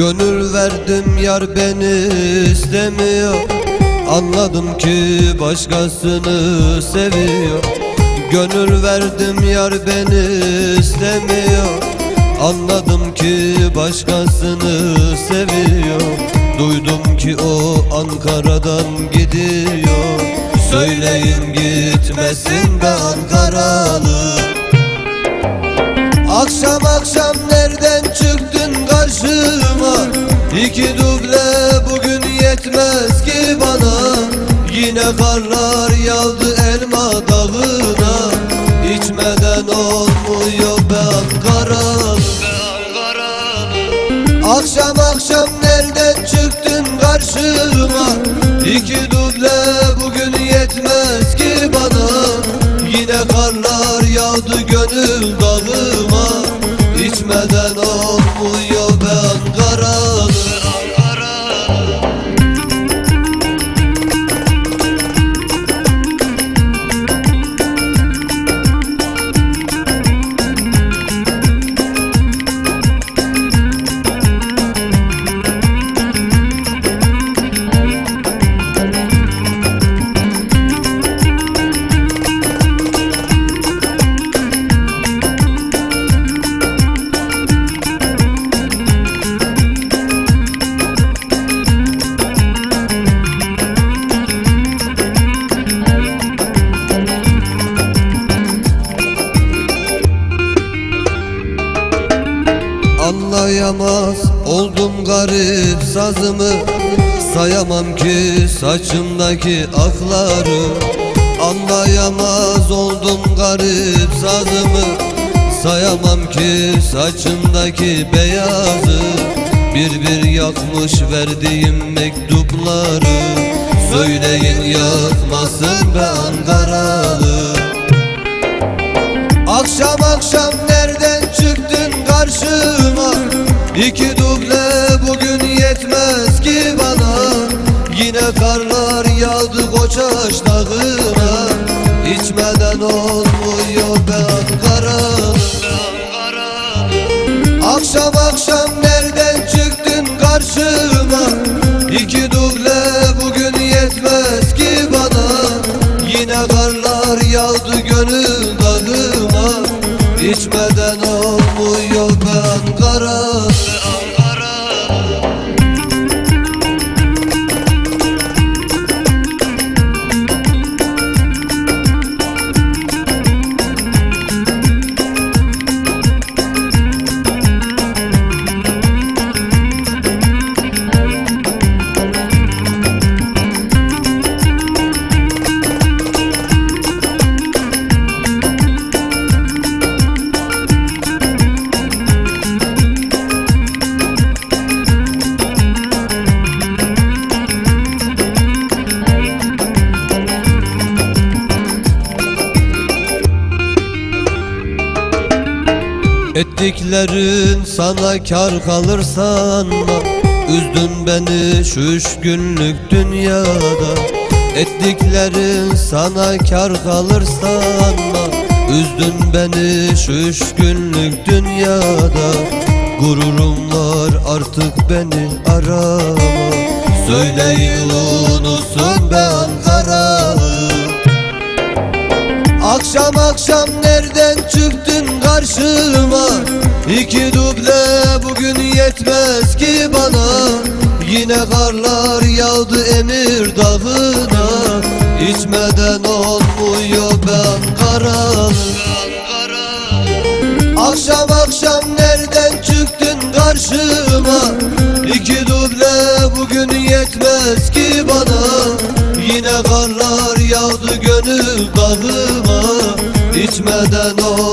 Gönül verdim yar beni istemiyor. Anladım ki başkasını seviyor. Gönül verdim yar beni istemiyor. Anladım ki başkasını seviyor. Duydum ki o Ankara'dan gidiyor. Söyleyin gitmesin be Ankaralı. Akşam akşam nereden çıktın karşıma İki duble bugün yetmez ki bana. Yine karlar yağdı elma dağına. İçmeden olmuyor be Ankaralı Akşam akşam nereden çıktın karşıma? İki duble bugün yetmez ki bana. Yine karlar yağdı gönül dağıma. İçmeden olmuyor garip sazımı Sayamam ki saçımdaki akları Anlayamaz oldum garip sazımı Sayamam ki saçımdaki beyazı Bir bir yakmış verdiğim mektupları Söyleyin yakmasın be Ankaralı. Akşam akşam nereden çıktın karşıma? İki Koçaş dağına İçmeden olmuyor Ettiklerin sana kar kalır sanma Üzdün beni şu üç günlük dünyada. Ettiklerin sana kar kalır sanma Üzdün beni şu üç günlük dünyada. Gururum var artık beni arama. Söyleyin unutsun be Ankaralı. Akşam akşam nereden çıktın karşıma İki duble bugün yetmez ki bana. Yine karlar yağdı emir dağına. İçmeden olmuyor be Ankaralı Akşam akşam nereden çıktın karşıma? İki duble bugün yetmez ki bana. Yine karlar yağdı gönül dağıma. İçmeden ol